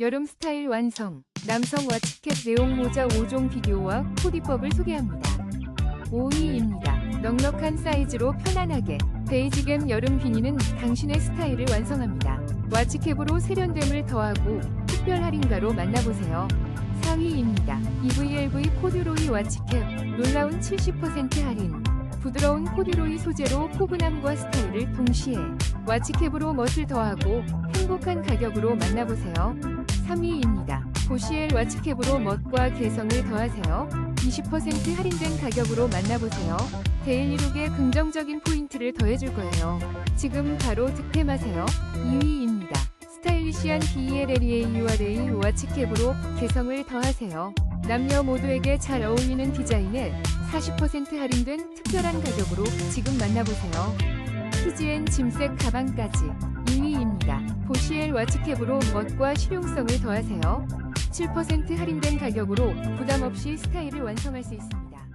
여름 스타일 완성. 남성 와치캡 내용 모자 5종 비디오와 코디법을 소개합니다. 5위입니다. 넉넉한 사이즈로 편안하게 베이지겜 여름 비니는 당신의 스타일을 완성합니다. 와치캡으로 세련됨을 더하고 특별 할인가로 만나보세요. 4위입니다. EVLV 코듀로이 와치캡 놀라운 70% 할인 부드러운 코듀로이 소재로 포근함과 스타일을 동시에 와치캡으로 멋을 더하고 행복한 가격으로 만나보세요. 3위입니다. 보시엘 와치캡으로 멋과 개성을 더하세요. 20% 할인된 가격으로 만나보세요. 데일리룩에 긍정적인 포인트를 더해줄 거예요. 지금 바로 득템하세요. 2위입니다. 스타일리시한 BLLEA URA 와치캡으로 개성을 더하세요. 남녀 모두에게 잘 어울리는 디자인을 40% 할인된 특별한 가격으로 지금 만나보세요. TGN 짐색 가방까지 2위입니다. 보시엘 와치캡으로 멋과 실용성을 더하세요. 7% 할인된 가격으로 부담 없이 스타일을 완성할 수 있습니다.